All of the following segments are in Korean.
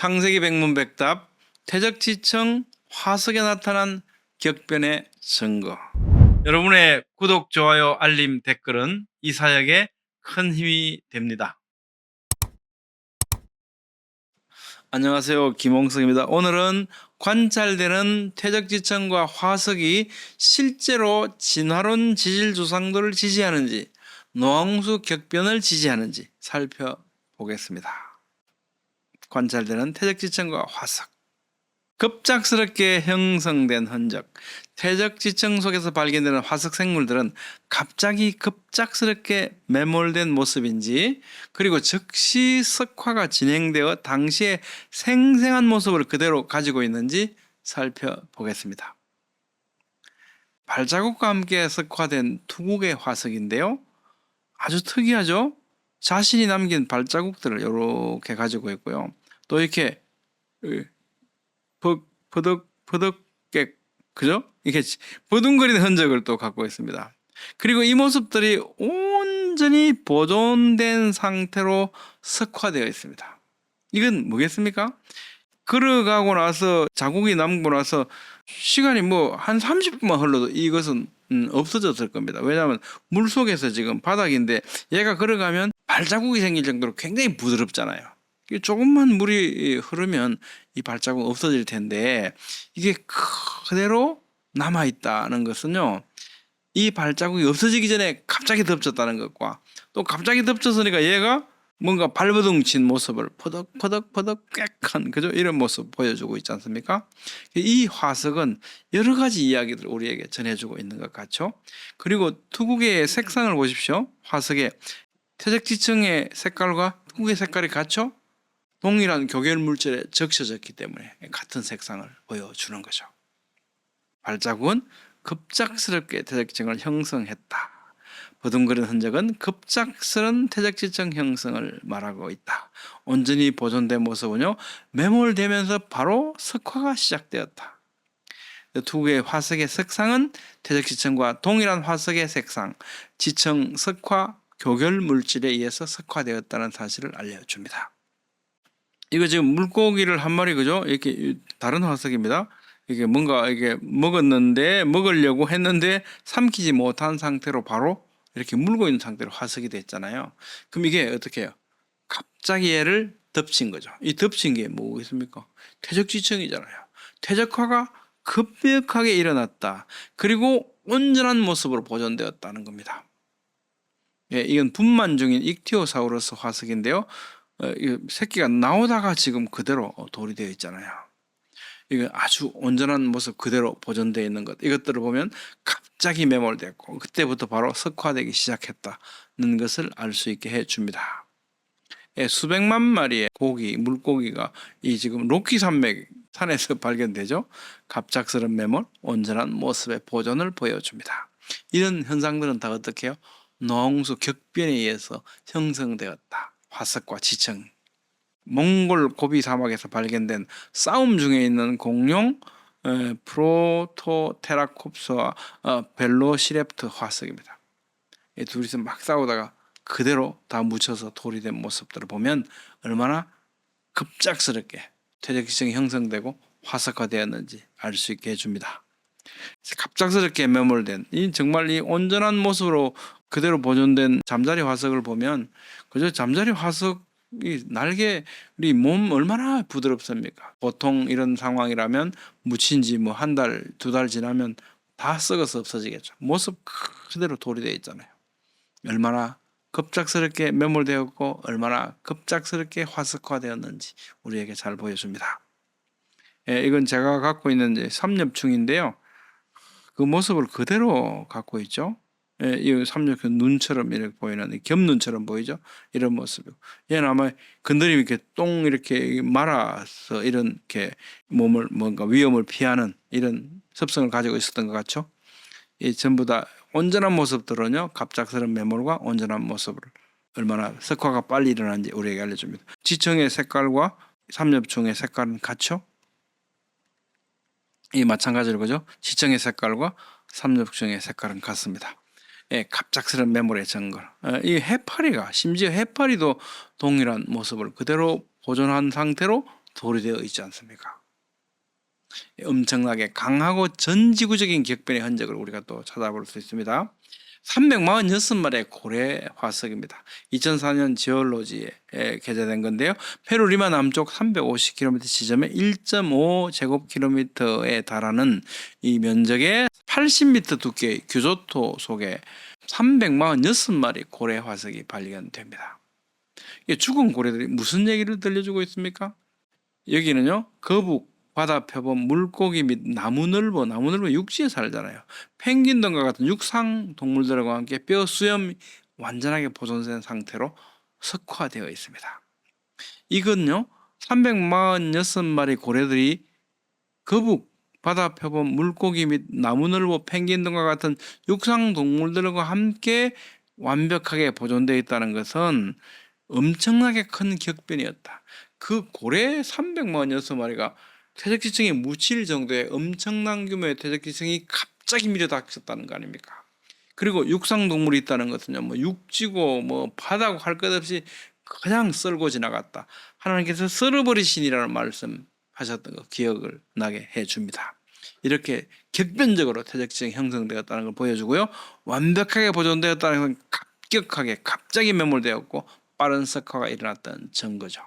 창세기 백문백답 태적지청 화석에 나타난 격변의 증거. 여러분의 구독, 좋아요, 알림, 댓글은 이 사역에 큰 힘이 됩니다. 안녕하세요. 김홍석입니다. 오늘은 관찰되는 태적지청과 화석이 실제로 진화론 지질 조상들을 지지하는지 노항수 격변을 지지하는지 살펴보겠습니다. 관찰되는 태적지청과 화석 급작스럽게 형성된 흔적 태적지청 속에서 발견되는 화석 생물들은 갑자기 급작스럽게 매몰된 모습인지 그리고 즉시 석화가 진행되어 당시의 생생한 모습을 그대로 가지고 있는지 살펴보겠습니다. 발자국과 함께 석화된 투국의 화석인데요. 아주 특이하죠? 자신이 남긴 발자국들을 이렇게 가지고 있고요. 또 이렇게 버- 버덕 버덕게 그죠? 이게 버둥거리는 흔적을 또 갖고 있습니다. 그리고 이 모습들이 온전히 보존된 상태로 석화되어 있습니다. 이건 뭐겠습니까? 걸어가고 나서 자국이 남고 나서 시간이 뭐 한 30분만 흘러도 이것은 음, 없어졌을 겁니다. 왜냐하면 물 속에서 지금 바닥인데 얘가 걸어가면 발자국이 생길 정도로 굉장히 부드럽잖아요. 조금만 물이 흐르면 이 발자국 없어질 텐데 이게 그대로 남아 있다는 것은요. 이 발자국이 없어지기 전에 갑자기 덮쳤다는 것과 또 갑자기 덮쳤으니까 얘가 뭔가 발버둥 친 모습을 퍼덕퍼덕퍼덕 꽥한 그죠 이런 모습 보여주고 있지 않습니까? 이 화석은 여러 가지 이야기들 우리에게 전해주고 있는 것 같죠. 그리고 투국의 색상을 보십시오. 화석의 태적지층의 색깔과 투국의 색깔이 같죠? 동일한 교결 물질에 적셔졌기 때문에 같은 색상을 보여주는 거죠. 발자국은 급작스럽게 태적지층을 형성했다. 버둥거리는 흔적은 급작스런 태적지층 형성을 말하고 있다. 온전히 보존된 모습은요 매몰되면서 바로 석화가 시작되었다. 두 개의 화석의 색상은 태적지층과 동일한 화석의 색상, 지층 석화 교결 물질에 의해서 석화되었다는 사실을 알려줍니다. 이거 지금 물고기를 한 마리 그죠? 이렇게 다른 화석입니다. 이게 뭔가 이게 먹었는데 먹으려고 했는데 삼키지 못한 상태로 바로 이렇게 물고 있는 상태로 화석이 됐잖아요. 그럼 이게 어떻게 해요? 갑자기 얘를 덮친 거죠. 이 덮친 게 뭐겠습니까? 퇴적지층이잖아요. 퇴적화가 급격하게 일어났다. 그리고 온전한 모습으로 보존되었다는 겁니다. 예, 이건 분만 중인 익티오사우루스 화석인데요. 어, 이 새끼가 나오다가 지금 그대로 돌이 되어 있잖아요. 이거 아주 온전한 모습 그대로 보존되어 있는 것 이것들을 보면 갑자기 매몰됐고 그때부터 바로 석화되기 시작했다는 것을 알 수 있게 해 줍니다. 예, 수백만 마리의 고기 물고기가 이 지금 로키 산맥 산에서 발견되죠. 갑작스런 매몰, 온전한 모습의 보존을 보여줍니다. 이런 현상들은 다 어떻게 해요? 노홍수 격변에 의해서 형성되었다. 화석과 지층 몽골 고비 사막에서 발견된 싸움 중에 있는 공룡 에, 프로토테라콥스와 어, 벨로시랩트 화석입니다. 이 둘이서 막 싸우다가 그대로 다 묻혀서 돌이 된 모습들을 보면 얼마나 급작스럽게 퇴적기층이 형성되고 화석화되었는지 알 수 있게 해줍니다. 갑작스럽게 매몰된 이 정말 이 온전한 모습으로 그대로 보존된 잠자리 화석을 보면 그저 잠자리 화석 이 날개 우리 몸 얼마나 부드럽습니까? 보통 이런 상황이라면 묻힌 지 뭐 한 달, 두 달 지나면 다 썩어서 없어지겠죠. 모습 그대로 돌이 되어 있잖아요. 얼마나 급작스럽게 매몰되었고 얼마나 급작스럽게 화석화되었는지 우리에게 잘 보여줍니다. 예, 이건 제가 갖고 있는 삼엽충인데요. 그 모습을 그대로 갖고 있죠. 예, 이 삼엽 그 눈처럼 이렇게 보이는 이 겹눈처럼 보이죠. 이런 모습이고 얘는 아마 건드리면 이렇게 똥 이렇게 말아서 이렇게 몸을 뭔가 위험을 피하는 이런 습성을 가지고 있었던 것 같죠. 이 전부 다 온전한 모습들은요 갑작스러운 매몰과 온전한 모습을 얼마나 석화가 빨리 일어나는지 우리에게 알려줍니다. 지청의 색깔과 삼엽충의 색깔은 같죠? 이 마찬가지로 그죠? 지청의 색깔과 삼엽충의 색깔은 같습니다. 예, 갑작스러운 매몰의 증거. 어, 이 해파리가 심지어 해파리도 동일한 모습을 그대로 보존한 상태로 돌이 되어 있지 않습니까? 엄청나게 강하고 전 지구적인 격변의 흔적을 우리가 또 찾아볼 수 있습니다. 346마리의 고래 화석입니다. 2004년 지올로지에 게재된 건데요. 페루 리마 남쪽 350km 지점에 1.5 제곱킬로미터에 달하는 이 면적의 80m 두께의 규조토 속에 346마리 고래 화석이 발견됩니다. 이 죽은 고래들이 무슨 얘기를 들려주고 있습니까? 여기는요 거북 바다 표범 물고기 및 나무늘보 나무늘보 육지에 살잖아요. 펭귄 등과 같은 육상 동물들과 함께 뼈 수염이 완전하게 보존된 상태로 석화되어 있습니다. 이건요 346마리 고래들이 거북 바다 표범 물고기 및 나무늘보 펭귄 등과 같은 육상 동물들과 함께 완벽하게 보존되어 있다는 것은 엄청나게 큰 격변이었다. 그 고래 346마리가 퇴적지층에 묻힐 정도의 엄청난 규모의 퇴적지층이 갑자기 밀어닥쳤다는 거 아닙니까? 그리고 육상 동물이 있다는 것은요, 뭐 육지고 뭐 바다고 할 것 없이 그냥 썰고 지나갔다. 하나님께서 썰어버리신이라는 말씀 하셨던 거 기억을 나게 해 줍니다. 이렇게 격변적으로 퇴적지층이 형성되었다는 걸 보여주고요, 완벽하게 보존되었다는 건 급격하게 갑자기 매몰되었고 빠른 석화가 일어났던 증거죠.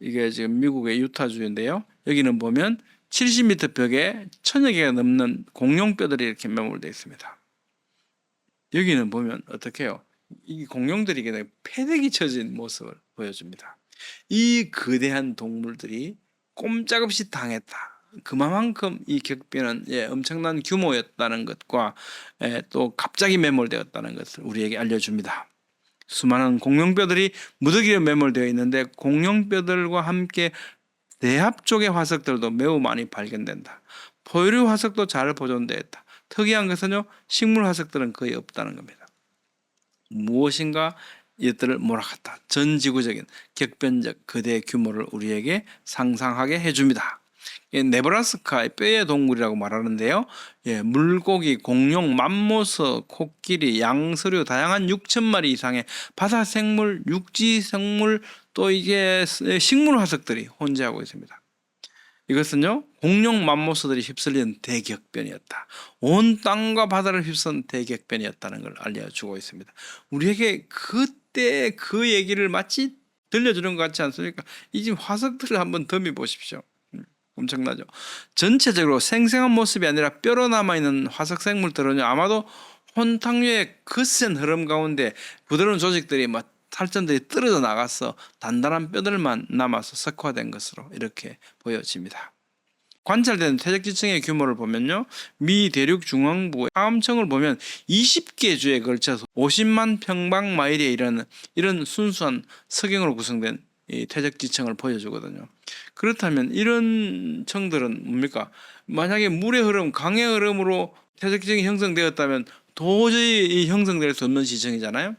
이게 지금 미국의 유타주인데요. 여기는 보면 70m 벽에 천여 개가 넘는 공룡뼈들이 이렇게 매몰되어 있습니다. 여기는 보면 어떻게 해요? 이 공룡들이 그냥 패대기 쳐진 모습을 보여줍니다. 이 거대한 동물들이 꼼짝없이 당했다. 그만큼 이 격변은 예, 엄청난 규모였다는 것과 예, 또 갑자기 매몰되었다는 것을 우리에게 알려줍니다. 수많은 공룡뼈들이 무더기로 매몰되어 있는데 공룡뼈들과 함께 대합 쪽의 화석들도 매우 많이 발견된다. 포유류 화석도 잘 보존되어 있다. 특이한 것은요, 식물 화석들은 거의 없다는 겁니다. 무엇인가 이것들을 몰아갔다. 전 지구적인 격변적 거대 규모를 우리에게 상상하게 해줍니다. 예, 네브라스카의 뼈의 동물이라고 말하는데요. 예, 물고기, 공룡, 맘모스, 코끼리, 양서류 다양한 6천 마리 이상의 바다 생물, 육지 생물 또 이게 식물 화석들이 혼재하고 있습니다. 이것은요 공룡 맘모스들이 휩쓸린 대격변이었다. 온 땅과 바다를 휩쓴 대격변이었다는 걸 알려주고 있습니다. 우리에게 그때 그 얘기를 마치 들려주는 것 같지 않습니까? 이 화석들을 한번 덤이 보십시오. 음, 엄청나죠. 전체적으로 생생한 모습이 아니라 뼈로 남아 있는 화석 생물들은 아마도 혼탕류의 거센 흐름 가운데 부드러운 조직들이 막 탈전들이 떨어져 나가서 단단한 뼈들만 남아서 석화된 것으로 이렇게 보여집니다. 관찰된 퇴적지층의 규모를 보면요. 미 대륙 중앙부 하암청을 보면 20개 주에 걸쳐서 50만 평방 마일에 이르는 이런 순수한 석영으로 구성된 이 퇴적 지층을 보여주거든요. 그렇다면 이런 청들은 뭡니까? 만약에 물의 흐름, 강의 흐름으로 퇴적 지층이 형성되었다면 도저히 형성될 수 없는 지층이잖아요.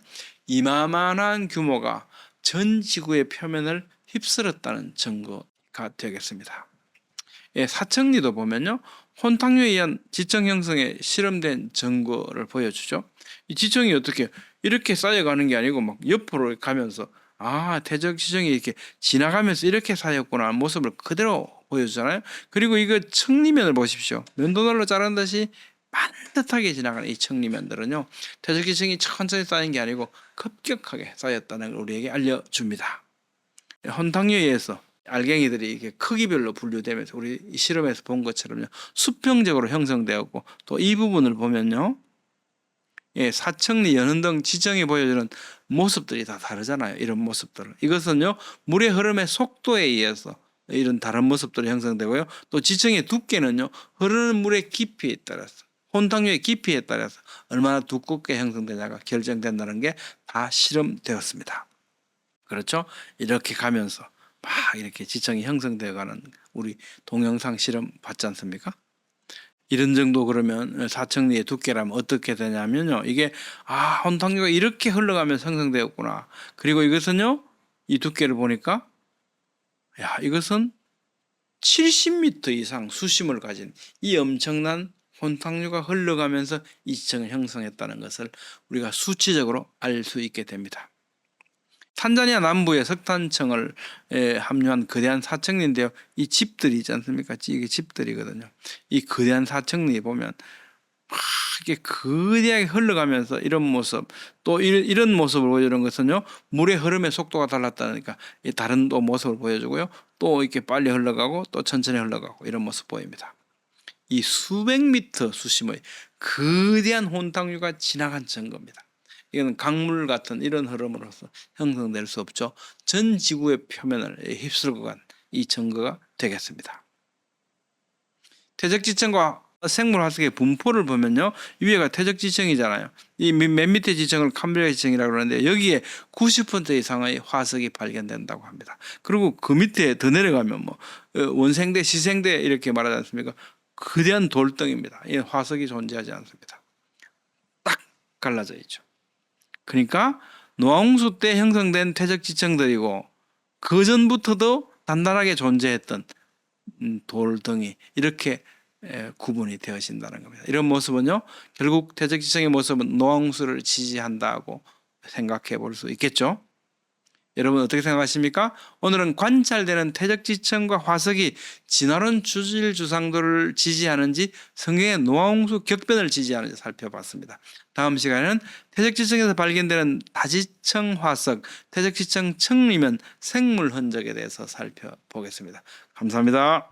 이만한 규모가 전 지구의 표면을 휩쓸었다는 증거가 되겠습니다. 예, 사청리도 보면요. 혼탕류에 의한 지청 형성에 실험된 증거를 보여주죠. 이 지청이 어떻게 이렇게 쌓여가는 게 아니고 막 옆으로 가면서 아 태적 지청이 이렇게 지나가면서 이렇게 쌓였구나 하는 모습을 그대로 보여주잖아요. 그리고 이거 청리면을 보십시오. 면도날로 자른 듯이 반듯하게 지나가는 이 청리면들은요 퇴적기층이 천천히 쌓인 게 아니고 급격하게 쌓였다는 걸 우리에게 알려줍니다. 헌탕류에 의해서 알갱이들이 이게 크기별로 분류되면서 우리 이 실험에서 본 것처럼요 수평적으로 형성되었고 또 이 부분을 보면요 예, 사청리 연흔등 지정이 보여주는 모습들이 다 다르잖아요. 이런 모습들은 이것은요 물의 흐름의 속도에 의해서 이런 다른 모습들이 형성되고요. 또 지층의 두께는요 흐르는 물의 깊이에 따라서 혼탕류의 깊이에 따라서 얼마나 두껍게 형성되냐가 결정된다는 게 다 실험되었습니다. 그렇죠? 이렇게 가면서 막 이렇게 지층이 형성되어 가는 우리 동영상 실험 봤지 않습니까? 이런 정도 그러면 사청리의 두께라면 어떻게 되냐면요. 이게 아 혼탕류가 이렇게 흘러가면서 형성되었구나. 그리고 이것은요. 이 두께를 보니까 야 이것은 70m 이상 수심을 가진 이 엄청난 혼탕류가 흘러가면서 이 지층을 형성했다는 것을 우리가 수치적으로 알 수 있게 됩니다. 탄자니아 남부에 석탄청을 에, 함유한 거대한 사청리인데요. 이 집들이 있지 않습니까? 이게 집들이거든요. 이 거대한 사청리 보면 막 이게 거대하게 흘러가면서 이런 모습 또 이런, 이런 모습을 보여주는 것은요 물의 흐름의 속도가 달랐다니까 이 다른 또 모습을 보여주고요 또 이렇게 빨리 흘러가고 또 천천히 흘러가고 이런 모습 보입니다. 이 수백 미터 수심의 거대한 혼탕류가 지나간 증거입니다. 이건 강물 같은 이런 흐름으로서 형성될 수 없죠. 전 지구의 표면을 휩쓸고 간 이 증거가 되겠습니다. 퇴적지층과 생물 화석의 분포를 보면요. 위에가 퇴적 지층이잖아요. 이 맨 밑에 지층을 캄브리아 지층이라고 그러는데 여기에 90% 이상의 화석이 발견된다고 합니다. 그리고 그 밑에 더 내려가면 뭐 어, 원생대, 시생대 이렇게 말하지 않습니까? 거대한 돌덩입니다. 이 화석이 존재하지 않습니다. 딱 갈라져 있죠. 그러니까 노아홍수 때 형성된 퇴적지층들이고 그 전부터도 단단하게 존재했던 음, 돌덩이 이렇게 에, 구분이 되어진다는 겁니다. 이런 모습은요 결국 퇴적지층의 모습은 노아홍수를 지지한다고 생각해 볼 수 있겠죠. 여러분 어떻게 생각하십니까? 오늘은 관찰되는 퇴적지층과 화석이 진화론 주질 주상도를 지지하는지 성경의 노아홍수 격변을 지지하는지 살펴봤습니다. 다음 시간에는 퇴적지층에서 발견되는 다지층 화석, 퇴적지층 청리면 생물 흔적에 대해서 살펴보겠습니다. 감사합니다.